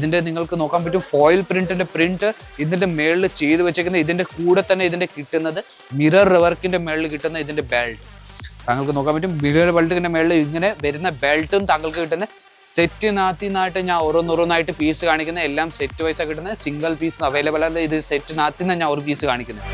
ഇതിന്റെ നിങ്ങൾക്ക് നോക്കാൻ പറ്റും ഫോയിൽ പ്രിന്റിന്റെ പ്രിന്റ് ഇതിന്റെ മേളിൽ ചെയ്ത് വെച്ചേക്കുന്ന ഇതിന്റെ കൂടെ തന്നെ ഇതിന്റെ കിട്ടുന്നത് മിറർ വർക്കിന്റെ മേളിൽ കിട്ടുന്ന ഇതിന്റെ ബെൽറ്റ് താങ്കൾക്ക് നോക്കാൻ പറ്റും മിറർ ബെൽറ്റിന്റെ മേളിൽ ഇങ്ങനെ വരുന്ന ബെൽറ്റും താങ്കൾക്ക് കിട്ടുന്ന സെറ്റ് നാത്തിന്നായിട്ട് ഞാൻ ഓരോന്നോരോന്നായിട്ട് പീസ് കാണിക്കുന്നത് എല്ലാം സെറ്റ് വൈസ് കിട്ടുന്നത്. സിംഗിൾ പീസ് അവൈലബിൾ അല്ല ഇത് സെറ്റ് നാത്തിന്നാണ് ഞാൻ ഒരു പീസ് കാണിക്കുന്നത്.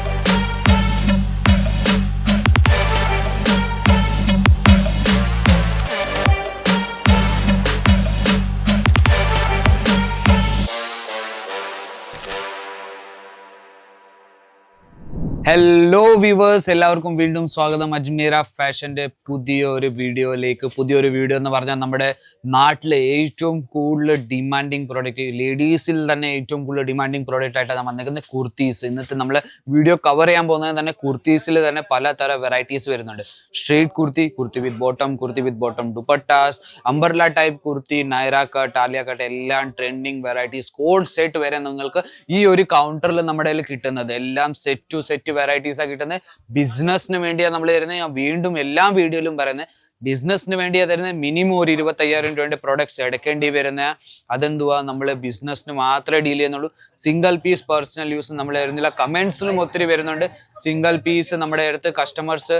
ഹലോ വ്യൂവേഴ്സ് എല്ലാവർക്കും വീണ്ടും സ്വാഗതം. അജ്മീര ഫാഷന്റെ പുതിയൊരു വീഡിയോയിലേക്ക്. പുതിയൊരു വീഡിയോ എന്ന് പറഞ്ഞാൽ നമ്മുടെ നാട്ടിലെ ഏറ്റവും കൂടുതൽ ഡിമാൻഡിങ് പ്രോഡക്റ്റ് ലേഡീസിൽ തന്നെ ഏറ്റവും കൂടുതൽ ഡിമാൻഡിങ് പ്രോഡക്റ്റ് ആയിട്ടാണ് വന്നിരിക്കുന്നത് കുർത്തീസ് ഇന്നത്തെ നമ്മൾ വീഡിയോ കവർ ചെയ്യാൻ പോകുന്നത് തന്നെ കുർത്തീസിൽ തന്നെ പലതരം വെറൈറ്റീസ് വരുന്നുണ്ട്. Straight kurti kurti with bottom kurti with bottom dupattas umbrella type kurti Naira cut Alia cut എല്ലാം ട്രെൻഡിങ് വെറൈറ്റീസ് കോഡ് സെറ്റ് വരെ നിങ്ങൾക്ക് ഈ ഒരു കൗണ്ടറിൽ നമ്മുടെ കിട്ടുന്നത്. എല്ലാം സെറ്റ് ടു സെറ്റ് വെറൈറ്റീസ് ആ കിട്ടുന്നത് ബിസിനസ്സിന് വേണ്ടിയാണ് നമ്മൾ തരുന്നത് ഞാൻ വീണ്ടും എല്ലാ വീഡിയോയിലും പറയുന്നത് ബിസിനസ്സിന് വേണ്ടിയാ തരുന്നത് മിനിമം ഒരു ഇരുപത്തയ്യായിരം രൂപയുടെ പ്രോഡക്ട്സ് എടുക്കേണ്ടി വരുന്ന. അതെന്തുവാ? നമ്മൾ ബിസിനസ്സിന് മാത്രമേ ഡീൽ ചെയ്യുന്നുള്ളൂ. സിംഗിൾ പീസ് പേഴ്സണൽ യൂസ് നമ്മൾ തരുന്നില്ല. കമന്റ്സിലും ഒത്തിരി വരുന്നുണ്ട്. സിംഗിൾ പീസ് നമ്മുടെ അടുത്ത് കസ്റ്റമേഴ്സ്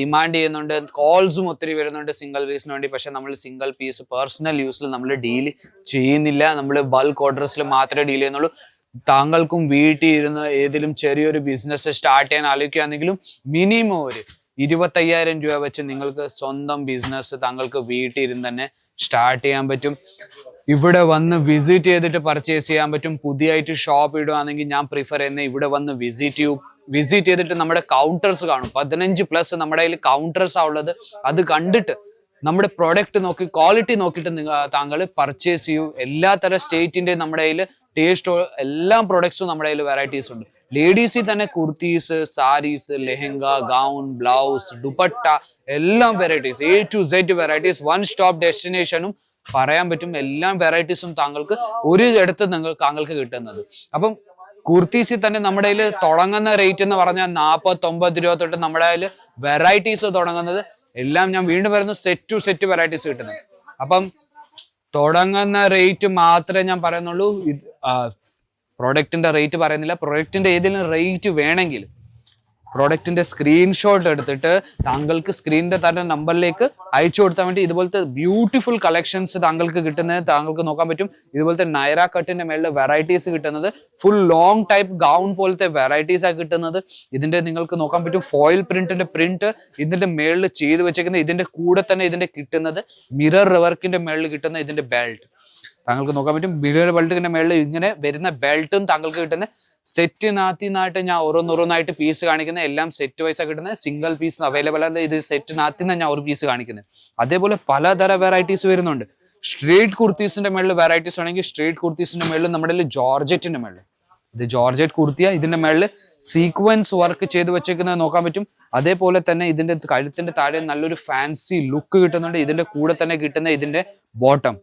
ഡിമാൻഡ് ചെയ്യുന്നുണ്ട്. കോൾസും ഒത്തിരി വരുന്നുണ്ട് സിംഗിൾ പീസിന് വേണ്ടി. പക്ഷേ നമ്മൾ സിംഗിൾ പീസ് പേഴ്സണൽ യൂസിൽ നമ്മൾ ഡീൽ ചെയ്യുന്നില്ല. നമ്മൾ ബൾക്ക് ഓർഡേഴ്സിൽ മാത്രമേ ഡീൽ ചെയ്യുന്നുള്ളൂ. താങ്കൾക്കും വീട്ടിൽ ഇരുന്ന് ഏതെങ്കിലും ചെറിയൊരു ബിസിനസ് സ്റ്റാർട്ട് ചെയ്യാൻ ആലോചിക്കുകയാണെങ്കിലും മിനിമം ഒരു ഇരുപത്തയ്യായിരം രൂപ വെച്ച് നിങ്ങൾക്ക് സ്വന്തം ബിസിനസ് താങ്കൾക്ക് വീട്ടിൽ ഇരുന്ന് തന്നെ സ്റ്റാർട്ട് ചെയ്യാൻ പറ്റും. ഇവിടെ വന്ന് വിസിറ്റ് ചെയ്തിട്ട് പർച്ചേസ് ചെയ്യാൻ പറ്റും. പുതിയായിട്ട് ഷോപ്പ് ഇടുകയാണെങ്കിൽ ഞാൻ പ്രിഫർ ചെയ്യുന്നത് ഇവിടെ വന്ന് വിസിറ്റ് ചെയ്യൂ വിസിറ്റ് ചെയ്തിട്ട് നമ്മുടെ കൗണ്ടേഴ്സ് കാണും. പതിനഞ്ച് പ്ലസ് നമ്മുടെ കയ്യിൽ ആ ഉള്ളത്. അത് കണ്ടിട്ട് നമ്മുടെ പ്രൊഡക്റ്റ് നോക്കി ക്വാളിറ്റി നോക്കിയിട്ട് നിങ്ങൾ താങ്കൾ പർച്ചേസ് ചെയ്യൂ. എല്ലാ തരം സ്റ്റേറ്റിന്റെ നമ്മുടെ കയ്യിൽ ടേസ്റ്റ് എല്ലാ പ്രൊഡക്ട്സും നമ്മുടെ കയ്യിൽ വെറൈറ്റീസ് ഉണ്ട്. ലേഡീസിൽ തന്നെ കുർത്തീസ് സാരീസ് ലെഹങ്ക ഗൗൺ ബ്ലൗസ് ദുപ്പട്ട എല്ലാം varieties A to Z varieties one stop ഡെസ്റ്റിനേഷനും പറയാൻ പറ്റും. എല്ലാ വെറൈറ്റീസും താങ്കൾക്ക് ഒരു ഇടത്ത് നിങ്ങൾ താങ്കൾക്ക് കിട്ടുന്നത്. അപ്പം കുർത്തീസിൽ തന്നെ നമ്മുടെ കയ്യിൽ തുടങ്ങുന്ന റേറ്റ് എന്ന് പറഞ്ഞാൽ നാൽപ്പത്തൊമ്പത് രൂപ തൊട്ട് നമ്മുടെ കയ്യിൽ വെറൈറ്റീസ് തുടങ്ങുന്നത്. എല്ലാം ഞാൻ വീണ്ടും വരുന്നു സെറ്റ് ടു സെറ്റ് വെറൈറ്റീസ് കിട്ടുന്നത് അപ്പം തുടങ്ങുന്ന റേറ്റ് മാത്രമേ ഞാൻ പറയുന്നുള്ളൂ. ഇത് പ്രൊഡക്റ്റിന്റെ റേറ്റ് പറയുന്നില്ല. പ്രൊഡക്റ്റിന്റെ ഏതെങ്കിലും റേറ്റ് വേണമെങ്കിൽ പ്രോഡക്റ്റിന്റെ സ്ക്രീൻഷോട്ട് എടുത്തിട്ട് താങ്കൾക്ക് സ്ക്രീനിന്റെ തന്നെ നമ്പറിലേക്ക് അയച്ചു കൊടുത്താൽ വേണ്ടി ഇതുപോലത്തെ ബ്യൂട്ടിഫുൾ കളക്ഷൻസ് താങ്കൾക്ക് കിട്ടുന്നത് താങ്കൾക്ക് നോക്കാൻ പറ്റും. ഇതുപോലത്തെ നൈറ കട്ടിന്റെ മേളിൽ വെറൈറ്റീസ് കിട്ടുന്നത്. ഫുൾ ലോങ് ടൈപ്പ് ഗൗൺ പോലത്തെ വെറൈറ്റീസ് ആ കിട്ടുന്നത്. ഇതിന്റെ നിങ്ങൾക്ക് നോക്കാൻ പറ്റും ഫോയിൽ പ്രിന്റിന്റെ പ്രിന്റ് ഇതിന്റെ മേളിൽ ചെയ്ത് വെച്ചേക്കുന്നത് ഇതിന്റെ കൂടെ തന്നെ ഇതിന്റെ കിട്ടുന്നത് മിറർ വർക്കിന്റെ മേളിൽ കിട്ടുന്ന ഇതിന്റെ ബെൽറ്റ് താങ്കൾക്ക് നോക്കാൻ പറ്റും മിറർ ബെൽറ്റിന്റെ മേളിൽ ഇങ്ങനെ വരുന്ന ബെൽറ്റും താങ്കൾക്ക് കിട്ടുന്ന സെറ്റ് നാത്തിന്നായിട്ട് ഞാൻ ഓരോന്നോരോന്നായിട്ട് പീസ് കാണിക്കുന്നത് എല്ലാം സെറ്റ് വൈസ് കിട്ടുന്നത് സിംഗിൾ പീസ് അവൈലബിൾ അല്ല ഇത് സെറ്റ് നാത്തിന്നാണ് ഞാൻ ഒരു പീസ് കാണിക്കുന്നത് അതേപോലെ പലതര വെറൈറ്റീസ് വരുന്നുണ്ട്. സ്ട്രീറ്റ് കുർത്തീസിന്റെ മേളിൽ വെറൈറ്റീസ് വേണമെങ്കിൽ സ്ട്രീറ്റ് കുർത്തീസിന്റെ മേളിൽ നമ്മുടെ ജോർജറ്റിന്റെ മേളിൽ ഇത് ജോർജറ്റ് കുർത്തിയ. ഇതിന്റെ മേളിൽ സീക്വൻസ് വർക്ക് ചെയ്ത് വെച്ചേക്കുന്നത് നോക്കാൻ പറ്റും. അതേപോലെ തന്നെ ഇതിന്റെ കഴുത്തിന്റെ താഴെ നല്ലൊരു ഫാൻസി ലുക്ക് കിട്ടുന്നുണ്ട്. ഇതിന്റെ കൂടെ തന്നെ കിട്ടുന്ന ഇതിന്റെ bottom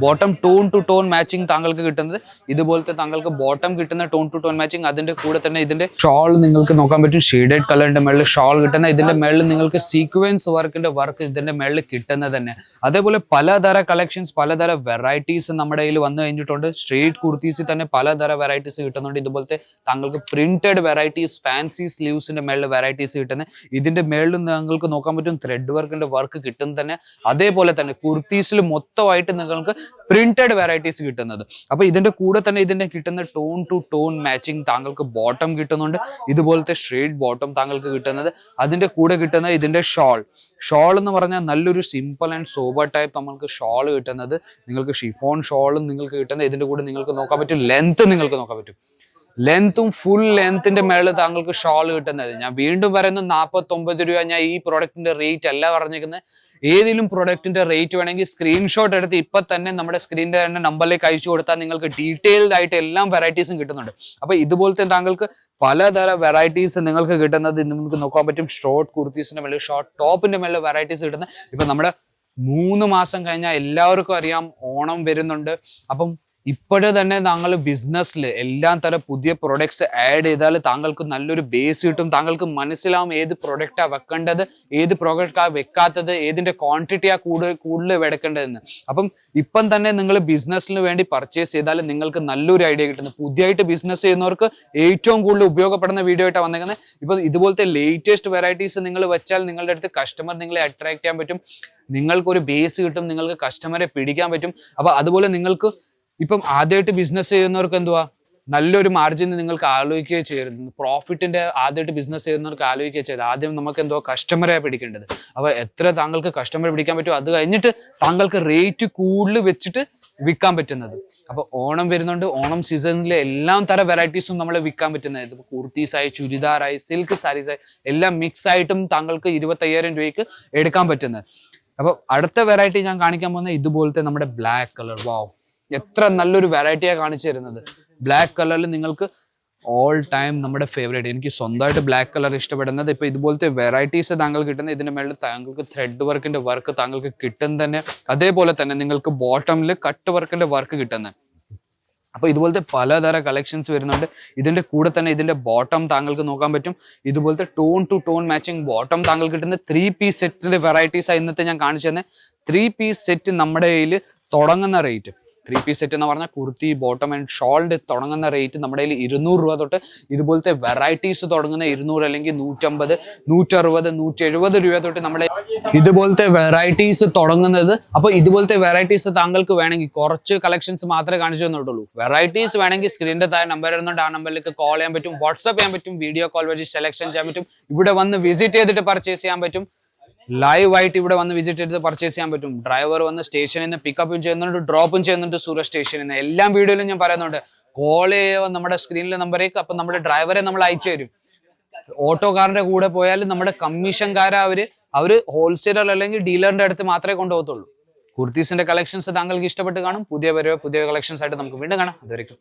bottom tone to tone matching താങ്കൾക്ക് കിട്ടുന്നത്. ഇതുപോലത്തെ താങ്കൾക്ക് ബോട്ടം കിട്ടുന്ന ടോൺ ടു ടോൺ മാച്ചിങ് അതിന്റെ കൂടെ തന്നെ ഇതിന്റെ ഷോൾ നിങ്ങൾക്ക് നോക്കാൻ പറ്റും. ഷെയ്ഡഡ് കളറിന്റെ മേളിൽ ഷോൾ കിട്ടുന്ന ഇതിന്റെ മേളിൽ നിങ്ങൾക്ക് സീക്വൻസ് വർക്കിന്റെ വർക്ക് ഇതിന്റെ മേളിൽ കിട്ടുന്നത് തന്നെ. അതേപോലെ പലതര കളക്ഷൻസ് പലതര വെറൈറ്റീസ് നമ്മുടെ കയ്യിൽ വന്നു കഴിഞ്ഞിട്ടുണ്ട്. സ്ട്രീറ്റ് കുർത്തീസിൽ തന്നെ പലതര വെറൈറ്റീസ് കിട്ടുന്നുണ്ട്. ഇതുപോലത്തെ താങ്കൾക്ക് പ്രിന്റഡ് വെറൈറ്റീസ് ഫാൻസി സ്ലീവ്സിന്റെ മേളിൽ വെറൈറ്റീസ് കിട്ടുന്നത് ഇതിന്റെ മേളിൽ നിങ്ങൾക്ക് നോക്കാൻ പറ്റും. ത്രെഡ് വർക്കിന്റെ വർക്ക് കിട്ടുന്നത് തന്നെ. അതേപോലെ തന്നെ കുർത്തീസിൽ മൊത്തമായിട്ട് നിങ്ങൾക്ക് പ്രിന്റഡ് വെറൈറ്റീസ് കിട്ടുന്നത്. അപ്പൊ ഇതിന്റെ കൂടെ തന്നെ ഇതിന്റെ കിട്ടുന്ന ടോൺ ടു ടോൺ മാച്ചിങ് താങ്കൾക്ക് ബോട്ടം കിട്ടുന്നുണ്ട്. ഇതുപോലത്തെ ഷെയ്ഡ് ബോട്ടം താങ്കൾക്ക് കിട്ടുന്നത്. അതിന്റെ കൂടെ കിട്ടുന്ന ഇതിന്റെ ഷോൾ ഷോൾ എന്ന് പറഞ്ഞാൽ നല്ലൊരു സിമ്പിൾ ആൻഡ് സോബർ ടൈപ്പ് നമ്മൾക്ക് ഷോൾ കിട്ടുന്നത്. നിങ്ങൾക്ക് ഷിഫോൺ ഷോളും നിങ്ങൾക്ക് കിട്ടുന്നത് ഇതിന്റെ കൂടെ നിങ്ങൾക്ക് നോക്കാൻ പറ്റും. ലെങ്ത് നിങ്ങൾക്ക് നോക്കാൻ പറ്റും. ലെങ്ത്തും ഫുൾ ലെങ്ത്തിന്റെ മേളിൽ താങ്കൾക്ക് ഷോൾ കിട്ടുന്നത് ഞാൻ വീണ്ടും പറയുന്നു നാൽപ്പത്തൊമ്പത് രൂപ ഞാൻ ഈ പ്രൊഡക്റ്റിന്റെ റേറ്റ് അല്ല പറഞ്ഞിരിക്കുന്നത്. ഏതെങ്കിലും പ്രൊഡക്റ്റിന്റെ റേറ്റ് വേണമെങ്കിൽ സ്ക്രീൻഷോട്ട് എടുത്ത് ഇപ്പൊ തന്നെ നമ്മുടെ സ്ക്രീനിന്റെ തന്നെ നമ്പറിലേക്ക് അയച്ചു കൊടുത്താൽ നിങ്ങൾക്ക് ഡീറ്റെയിൽഡ് ആയിട്ട് എല്ലാം വെറൈറ്റീസും കിട്ടുന്നുണ്ട്. അപ്പൊ ഇതുപോലത്തെ താങ്കൾക്ക് പലതര വെറൈറ്റീസ് നിങ്ങൾക്ക് കിട്ടുന്നത് നിങ്ങൾക്ക് നോക്കാൻ പറ്റും. ഷോർട്ട് കുർത്തീസിന്റെ മേളിൽ ഷോർട്ട് ടോപ്പിന്റെ മേളിൽ വെറൈറ്റീസ് കിട്ടുന്നത് ഇപ്പൊ നമ്മുടെ മൂന്ന് മാസം കഴിഞ്ഞാൽ എല്ലാവർക്കും അറിയാം ഓണം വരുന്നുണ്ട്. അപ്പം ഇപ്പോഴേ തന്നെ താങ്കൾ ബിസിനസ്സിൽ എല്ലാം തരം പുതിയ പ്രൊഡക്ട്സ് ആഡ് ചെയ്താൽ താങ്കൾക്ക് നല്ലൊരു ബേസ് കിട്ടും. താങ്കൾക്ക് മനസ്സിലാവും ഏത് പ്രൊഡക്റ്റാണ് വെക്കേണ്ടത് ഏത് പ്രൊഡക്റ്റാണ് വെക്കാത്തത് ഏതിന്റെ ക്വാണ്ടിറ്റിയാണ് കൂടുതൽ കൂടുതൽ വെടക്കേണ്ടതെന്ന്. അപ്പം ഇപ്പം തന്നെ നിങ്ങൾ ബിസിനസ്സിന് വേണ്ടി പർച്ചേസ് ചെയ്താൽ നിങ്ങൾക്ക് നല്ലൊരു ഐഡിയ കിട്ടുന്നു. പുതിയതായിട്ട് ബിസിനസ് ചെയ്യുന്നവർക്ക് ഏറ്റവും കൂടുതൽ ഉപയോഗപ്പെടുന്ന വീഡിയോ ആയിട്ടാണ് വന്നേക്കുന്നത് ഇപ്പം ഇതുപോലത്തെ ലേറ്റസ്റ്റ് വെറൈറ്റീസ് നിങ്ങൾ വെച്ചാൽ നിങ്ങളുടെ അടുത്ത് കസ്റ്റമർ നിങ്ങളെ അട്രാക്ട് ചെയ്യാൻ പറ്റും. നിങ്ങൾക്കൊരു ബേസ് കിട്ടും നിങ്ങൾക്ക് കസ്റ്റമറെ പിടിക്കാൻ പറ്റും. അപ്പോൾ അതുപോലെ നിങ്ങൾക്ക് ഇപ്പം ആദ്യമായിട്ട് ബിസിനസ് ചെയ്യുന്നവർക്ക് എന്തുവാ? നല്ലൊരു മാർജിൻ നിങ്ങൾക്ക് ആലോചിക്കുകയോ ചെയ്യരുത്. പ്രോഫിറ്റിന്റെ ആദ്യമായിട്ട് ബിസിനസ് ചെയ്യുന്നവർക്ക് ആലോചിക്കുകയോ ചെയ്ത് ആദ്യം നമുക്ക് എന്തോ കസ്റ്റമറെ പിടിക്കേണ്ടത്. അപ്പൊ എത്ര താങ്കൾക്ക് കസ്റ്റമർ പിടിക്കാൻ പറ്റും അത് കഴിഞ്ഞിട്ട് താങ്കൾക്ക് റേറ്റ് കൂടുതൽ വെച്ചിട്ട് വിൽക്കാൻ പറ്റുന്നത്. അപ്പൊ ഓണം വരുന്നുണ്ട്. ഓണം സീസണിലെ എല്ലാം തരം വെറൈറ്റീസും നമ്മൾ വിൽക്കാൻ പറ്റുന്നത്. ഇതിപ്പോ കുർത്തീസായി ചുരിദാറായി സിൽക്ക് സാരീസായി എല്ലാം മിക്സ് ആയിട്ടും താങ്കൾക്ക് ഇരുപത്തയ്യായിരം രൂപയ്ക്ക് എടുക്കാൻ പറ്റുന്നത്. അപ്പൊ അടുത്ത വെറൈറ്റി ഞാൻ കാണിക്കാൻ പോകുന്നത് ഇതുപോലത്തെ നമ്മുടെ ബ്ലാക്ക് കളർ വാവ് എത്ര നല്ലൊരു വെറൈറ്റിയാണ് കാണിച്ചു തരുന്നത്. ബ്ലാക്ക് കളറിൽ നിങ്ങൾക്ക് ഓൾ ടൈം നമ്മുടെ ഫേവറേറ്റ് എനിക്ക് സ്വന്തമായിട്ട് ബ്ലാക്ക് കളർ ഇഷ്ടപ്പെടുന്നത് ഇപ്പൊ ഇതുപോലത്തെ വെറൈറ്റീസ് താങ്കൾ കിട്ടുന്ന ഇതിന്റെ മേളിൽ താങ്കൾക്ക് ത്രെഡ് വർക്കിന്റെ വർക്ക് താങ്കൾക്ക് കിട്ടും തന്നെ അതേപോലെ തന്നെ നിങ്ങൾക്ക് ബോട്ടമിൽ കട്ട് വർക്കിന്റെ വർക്ക് കിട്ടുന്നത് അപ്പൊ ഇതുപോലത്തെ പലതര കളക്ഷൻസ് വരുന്നുണ്ട്. ഇതിന്റെ കൂടെ തന്നെ ഇതിന്റെ ബോട്ടം താങ്കൾക്ക് നോക്കാൻ പറ്റും. ഇതുപോലത്തെ tone to tone matching bottom താങ്കൾക്ക് കിട്ടുന്ന ത്രീ പീസ് സെറ്റിന്റെ വെറൈറ്റീസ് ആണ് ഇന്നത്തെ ഞാൻ കാണിച്ചു തന്നെ ത്രീ പീസ് സെറ്റ് നമ്മുടെ കയ്യിൽ തുടങ്ങുന്ന റേറ്റ് ത്രീ പീസ് സെറ്റ് എന്ന് പറഞ്ഞാൽ കുർത്തി ബോട്ടം ആൻഡ് ഷോൾഡ് തുടങ്ങുന്ന റേറ്റ് നമ്മുടെ കയ്യിൽ ഇരുന്നൂറ് രൂപ തൊട്ട് ഇതുപോലത്തെ വെറൈറ്റീസ് തുടങ്ങുന്ന ഇരുന്നൂറ് അല്ലെങ്കിൽ നൂറ്റമ്പത് നൂറ്ററുപത് നൂറ്റി എഴുപത് രൂപ തൊട്ട് നമ്മുടെ ഇതുപോലത്തെ വെറൈറ്റീസ് തുടങ്ങുന്നത്. അപ്പൊ ഇതുപോലത്തെ വെറൈറ്റീസ് താങ്കൾക്ക് വേണമെങ്കിൽ കുറച്ച് കളക്ഷൻസ് മാത്രമേ കാണിച്ചു തന്നിട്ടുള്ളൂ. വെറൈറ്റീസ് വേണമെങ്കിൽ സ്ക്രീനിന്റെ താഴെ നമ്പർ വരുന്നുണ്ട് ആ നമ്പറിലേക്ക് കോൾ ചെയ്യാൻ പറ്റും. വാട്സ്ആപ്പ് ചെയ്യാൻ പറ്റും. വീഡിയോ കോൾ വഴി സെലക്ഷൻ ചെയ്യാൻ പറ്റും. ഇവിടെ വന്ന് വിസിറ്റ് ചെയ്തിട്ട് പർച്ചേസ് ചെയ്യാൻ പറ്റും. ലൈവ് ആയിട്ട് ഇവിടെ വന്ന് വിസിറ്റ് ചെയ്ത് പർച്ചേസ് ചെയ്യാൻ പറ്റും. ഡ്രൈവർ വന്ന് സ്റ്റേഷനിൽ നിന്ന് പിക്കപ്പും ചെയ്യുന്നുണ്ട് ഡ്രോപ്പും ചെയ്യുന്നുണ്ട് സൂരത് സ്റ്റേഷനിൽ നിന്ന്. എല്ലാ വീഡിയോയിലും ഞാൻ പറയുന്നുണ്ട്. കോൾ ചെയ്യുക നമ്മുടെ സ്ക്രീനിലെ നമ്പറേക്ക് അപ്പൊ നമ്മുടെ ഡ്രൈവറെ നമ്മൾ അയച്ചു തരും. ഓട്ടോക്കാരന്റെ കൂടെ പോയാലും നമ്മുടെ കമ്മീഷൻകാരെ അവർ അവർ ഹോൾസെയിലർ അല്ലെങ്കിൽ ഡീലറിന്റെ അടുത്ത് മാത്രമേ കൊണ്ടുപോകത്തുള്ളൂ. കുർത്തീസിന്റെ കളക്ഷൻസ് താങ്കൾക്ക് ഇഷ്ടപ്പെട്ട് കാണും. പുതിയ പുതിയ കളക്ഷൻസ് ആയിട്ട് നമുക്ക് വീണ്ടും കാണാം. അതുവരെയും.